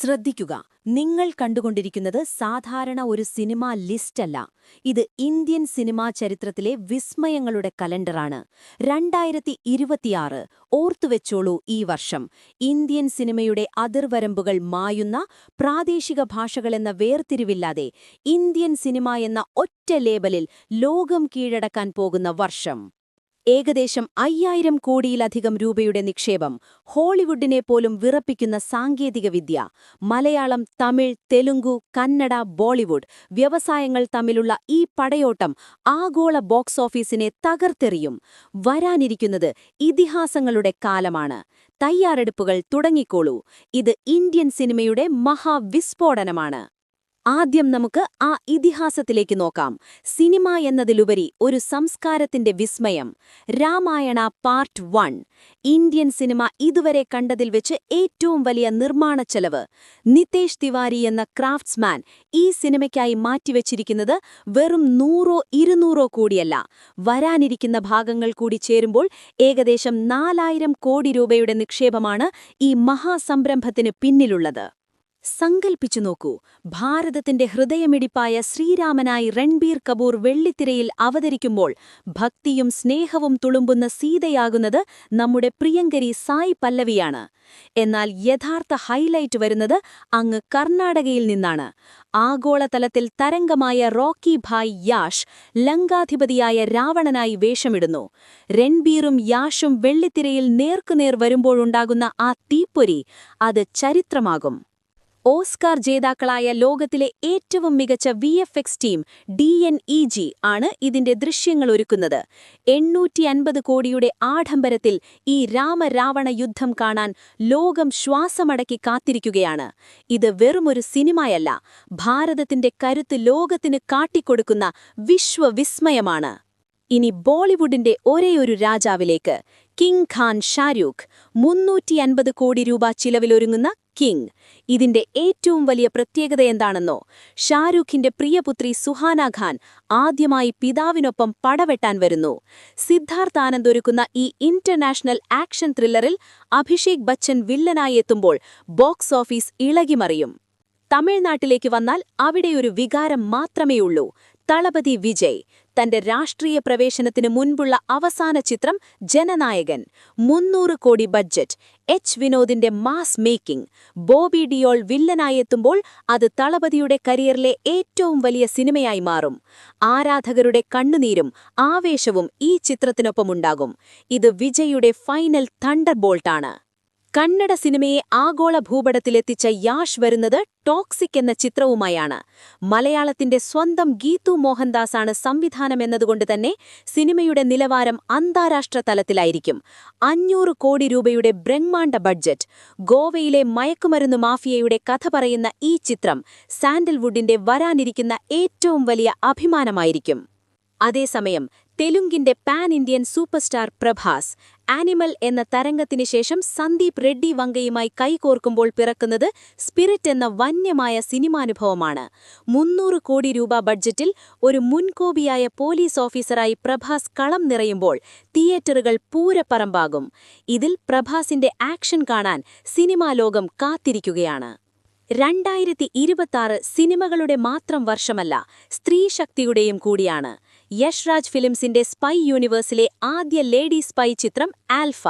ശ്രദ്ധിക്കുക. നിങ്ങൾ കണ്ടുകൊണ്ടിരിക്കുന്നത് സാധാരണ ഒരു സിനിമാ ലിസ്റ്റല്ല. ഇത് ഇന്ത്യൻ സിനിമാ ചരിത്രത്തിലെ വിസ്മയങ്ങളുടെ കലണ്ടറാണ്. രണ്ടായിരത്തി ഇരുപത്തിയാറ് ഓർത്തുവെച്ചോളൂ ഈ വർഷം. ഇന്ത്യൻ സിനിമയുടെ അതിർവരമ്പുകൾ മായുന്ന പ്രാദേശിക ഭാഷകളെന്ന വേർതിരിവില്ലാതെ ഇന്ത്യൻ സിനിമ എന്ന ഒറ്റ ലേബലിൽ ലോകം കീഴടക്കാൻ പോകുന്ന വർഷം. ഏകദേശം അയ്യായിരം കോടിയിലധികം രൂപയുടെ നിക്ഷേപം ഹോളിവുഡിനെ പോലും വിറപ്പിക്കുന്ന സാങ്കേതികവിദ്യ. മലയാളം തമിഴ് തെലുങ്കു കന്നഡ ബോളിവുഡ് വ്യവസായങ്ങൾ തമ്മിലുള്ള ഈ പടയോട്ടം ആഗോള ബോക്സ് ഓഫീസിനെ തകർത്തെറിയും. വരാനിരിക്കുന്നത് ഇതിഹാസങ്ങളുടെ കാലമാണ്. തയ്യാറെടുപ്പുകൾ തുടങ്ങിക്കോളൂ. ഇത് ഇന്ത്യൻ സിനിമയുടെ മഹാവിസ്ഫോടനമാണ്. ആദ്യം നമുക്ക് ആ ഇതിഹാസത്തിലേക്ക് നോക്കാം. സിനിമ എന്നതിലുപരി ഒരു സംസ്കാരത്തിന്റെ വിസ്മയം. Ramayana part one. Indian cinema ഇതുവരെ കണ്ടതിൽ വെച്ച് ഏറ്റവും വലിയ നിർമ്മാണ ചെലവ്. നിതേഷ് തിവാരി എന്ന ക്രാഫ്റ്റ്സ്മാൻ ഈ സിനിമയ്ക്കായി മാറ്റിവെച്ചിരിക്കുന്നത് വെറും നൂറോ ഇരുന്നൂറോ കൂടിയല്ല. വരാനിരിക്കുന്ന ഭാഗങ്ങൾ കൂടി ചേരുമ്പോൾ ഏകദേശം നാലായിരം കോടി രൂപയുടെ നിക്ഷേപമാണ് ഈ മഹാസംരംഭത്തിന് പിന്നിലുള്ളത്. സങ്കൽപ്പിച്ചു നോക്കൂ. ഭാരതത്തിന്റെ ഹൃദയമിടിപ്പായ ശ്രീരാമനായി രൺബീർ കപൂർ വെള്ളിത്തിരയിൽ അവതരിക്കുമ്പോൾ ഭക്തിയും സ്നേഹവും തുളുമ്പുന്ന സീതയാകുന്നത് നമ്മുടെ പ്രിയങ്കരി സായി പല്ലവിയാണ്. എന്നാൽ യഥാർത്ഥ ഹൈലൈറ്റ് വരുന്നത് അങ്ങ് കർണാടകയിൽ നിന്നാണ്. ആഗോളതലത്തിൽ തരംഗമായ റോക്കി ഭായ് യാഷ് ലങ്കാധിപതിയായ രാവണനായി വേഷമിടുന്നു. രൺബീറും യാഷും വെള്ളിത്തിരയിൽ നേർക്കുനേർ വരുമ്പോഴുണ്ടാകുന്ന ആ തീപ്പൊരി അത് ചരിത്രമാകും. ഓസ്കാർ ജേതാക്കളായ ലോകത്തിലെ ഏറ്റവും മികച്ച V F X team D N E G ആണ് ഇതിന്റെ ദൃശ്യങ്ങൾ ഒരുക്കുന്നത് എണ്ണൂറ്റി അൻപത് കോടിയുടെ ആഡംബരത്തിൽ ഈ രാമരാവണ യുദ്ധം കാണാൻ ലോകം ശ്വാസമടക്കി കാത്തിരിക്കുകയാണ്. ഇത് വെറുമൊരു സിനിമയല്ല ഭാരതത്തിന്റെ കരുത്ത് ലോകത്തിന് കാട്ടിക്കൊടുക്കുന്ന വിശ്വവിസ്മയമാണ്. ഇനി ബോളിവുഡിന്റെ ഒരേയൊരു രാജാവിലേക്ക് കിങ് ഖാൻ ഷാരൂഖ് മുന്നൂറ്റി അൻപത് കോടി രൂപ ചിലവിലൊരുങ്ങുന്ന കിങ്. ഇതിന്റെ ഏറ്റവും വലിയ പ്രത്യേകത എന്താണെന്നോ? ഷാരൂഖിന്റെ പ്രിയപുത്രി സുഹാന ഖാൻ ആദ്യമായി പിതാവിനൊപ്പം പടവെട്ടാൻ വരുന്നു. സിദ്ധാർത്ഥ് ആനന്ദ് ഒരുക്കുന്ന ഈ ഇന്റർനാഷണൽ ആക്ഷൻ ത്രില്ലറിൽ അഭിഷേക് ബച്ചൻ വില്ലനായി എത്തുമ്പോൾ ബോക്സ് ഓഫീസ് ഇളകിമറിയും. തമിഴ്നാട്ടിലേക്ക് വന്നാൽ അവിടെയൊരു വികാരം മാത്രമേയുള്ളൂ. തളപതി വിജയ് തന്റെ രാഷ്ട്രീയ പ്രവേശനത്തിന് മുൻപുള്ള അവസാന ചിത്രം ജനനായകൻ മുന്നൂറ് കോടി ബഡ്ജറ്റ് എച്ച് വിനോദിന്റെ മാസ് മേക്കിംഗ് ബോബി ഡിയോൾ വില്ലനായെത്തുമ്പോൾ അത് തളപതിയുടെ കരിയറിലെ ഏറ്റവും വലിയ സിനിമയായി മാറും. ആരാധകരുടെ കണ്ണുനീരും ആവേശവും ഈ ചിത്രത്തിനൊപ്പമുണ്ടാകും. ഇത് വിജയുടെ ഫൈനൽ തണ്ടർ ബോൾട്ടാണ് കന്നഡ സിനിമയെ ആഗോള ഭൂപടത്തിലെത്തിച്ച യാഷ് വരുന്നത് ടോക്സിക് എന്ന ചിത്രവുമായാണ്. മലയാളത്തിന്റെ സ്വന്തം ഗീതു മോഹൻദാസാണ് സംവിധാനം എന്നതുകൊണ്ട് തന്നെ സിനിമയുടെ നിലവാരം അന്താരാഷ്ട്ര തലത്തിലായിരിക്കും. അഞ്ഞൂറ് കോടി രൂപയുടെ ബ്രഹ്മാണ്ഡ ബഡ്ജറ്റ് ഗോവയിലെ മയക്കുമരുന്ന് മാഫിയയുടെ കഥ പറയുന്ന ഈ ചിത്രം സാൻഡൽവുഡിന്റെ വരാനിരിക്കുന്ന ഏറ്റവും വലിയ അഭിമാനമായിരിക്കും. അതേസമയം തെലുങ്കിന്റെ pan Indian superstar Prabhas Animal എന്ന തരംഗത്തിന് ശേഷം സന്ദീപ് റെഡ്ഡി വങ്കയുമായി കൈകോർക്കുമ്പോൾ പിറക്കുന്നത് സ്പിരിറ്റ് എന്ന വന്യമായ സിനിമാനുഭവമാണ്. മുന്നൂറ് കോടി രൂപ ബഡ്ജറ്റിൽ ഒരു മുൻകോപിയായ പോലീസ് ഓഫീസറായി പ്രഭാസ് കളം നിറയുമ്പോൾ തിയേറ്ററുകൾ പൂരപ്പറമ്പാകും. ഇതിൽ പ്രഭാസിന്റെ ആക്ഷൻ കാണാൻ സിനിമാ ലോകം കാത്തിരിക്കുകയാണ്. രണ്ടായിരത്തി ഇരുപത്താറ് സിനിമകളുടെ മാത്രം വർഷമല്ല സ്ത്രീശക്തിയുടെയും കൂടിയാണ്. യഷ്രാജ് ഫിലിംസിന്റെ സ്പൈ യൂണിവേഴ്സിലെ ആദ്യ ലേഡി സ്പൈ ചിത്രം ആൽഫ.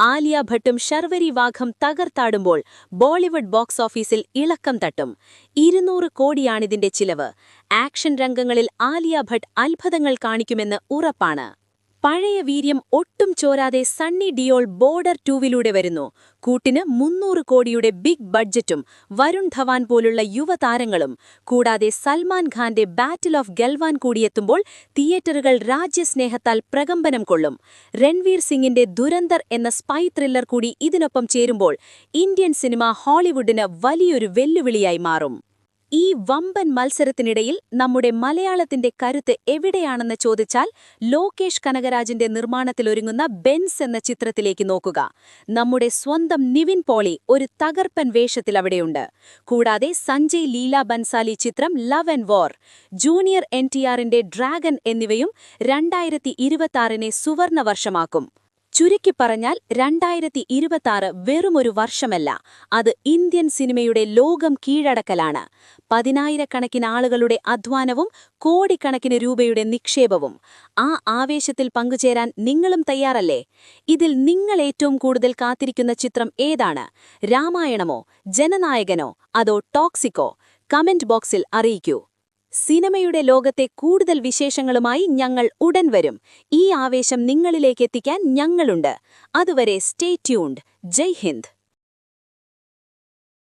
ആലിയ ഭട്ടും ശർവരി വാഘം തകർത്താടുമ്പോൾ ബോളിവുഡ് ബോക്സ് ഓഫീസിൽ ഇളക്കം തട്ടും. ഇരുന്നൂറ് കോടിയാണിതിന്റെ ചിലവ്. ആക്ഷൻ രംഗങ്ങളിൽ ആലിയ ഭട്ട് അത്ഭുതങ്ങൾ കാണിക്കുമെന്ന് ഉറപ്പാണ്. പഴയ വീര്യം ഒട്ടും ചോരാതെ സണ്ണി ഡിയോൾ ബോർഡർ ടൂവിലൂടെ വരുന്നു. കൂട്ടിന് മുന്നൂറ് കോടിയുടെ ബിഗ് ബഡ്ജറ്റും വരുൺ ധവാൻ പോലുള്ള യുവതാരങ്ങളും കൂടാതെ സൽമാൻ ഖാന്റെ ബാറ്റിൽ ഓഫ് ഗൽവാൻ കൂടിയെത്തുമ്പോൾ തിയേറ്ററുകൾ രാജ്യസ്നേഹത്താൽ പ്രകമ്പനം കൊള്ളും. രൺവീർ സിംഗിന്റെ ദുരന്തർ എന്ന സ്പൈ ത്രില്ലർ കൂടി ഇതിനൊപ്പം ചേരുമ്പോൾ ഇന്ത്യൻ സിനിമ ഹോളിവുഡിന് വലിയൊരു വെല്ലുവിളിയായി മാറും. ഈ വമ്പൻ മത്സരത്തിനിടയിൽ നമ്മുടെ മലയാളത്തിന്റെ കരുത്ത് എവിടെയാണെന്ന് ചോദിച്ചാൽ ലോകേഷ് കനകരാജിന്റെ നിർമ്മാണത്തിലൊരുങ്ങുന്ന ബെൻസ് എന്ന ചിത്രത്തിലേക്ക് നോക്കുക. നമ്മുടെ സ്വന്തം നിവിൻ പോളി ഒരു തകർപ്പൻ വേഷത്തിൽ അവിടെയുണ്ട്. കൂടാതെ സഞ്ജയ് ലീല ബൻസാലി ചിത്രം love and war junior N Dragon എന്നിവയും രണ്ടായിരത്തി ഇരുപത്തിയാറിനെ സുവർണ വർഷമാക്കും. ചുരുക്കി പറഞ്ഞാൽ രണ്ടായിരത്തി ഇരുപത്താറ് വെറുമൊരു വർഷമല്ല. അത് ഇന്ത്യൻ സിനിമയുടെ ലോകം കീഴടക്കലാണ്. പതിനായിരക്കണക്കിന് ആളുകളുടെ അധ്വാനവും കോടിക്കണക്കിന് രൂപയുടെ നിക്ഷേപവും. ആ ആവേശത്തിൽ പങ്കുചേരാൻ നിങ്ങളും തയ്യാറല്ലേ? ഇതിൽ നിങ്ങൾ ഏറ്റവും കൂടുതൽ കാത്തിരിക്കുന്ന ചിത്രം ഏതാണ്? രാമായണമോ? ജനനായകനോ? അതോ ടോക്സിക്കോ? കമന്റ് ബോക്സിൽ അറിയിക്കൂ. സിനിമയുടെ ലോകത്തെ കൂടുതൽ വിശേഷങ്ങളുമായി ഞങ്ങൾ ഉടൻ വരും. ഈ ആവേശം നിങ്ങളിലേക്ക് എത്തിക്കാൻ ഞങ്ങളുണ്ട്. അതുവരെ സ്റ്റേ ട്യൂൺഡ്. ജയ് ഹിന്ദ്.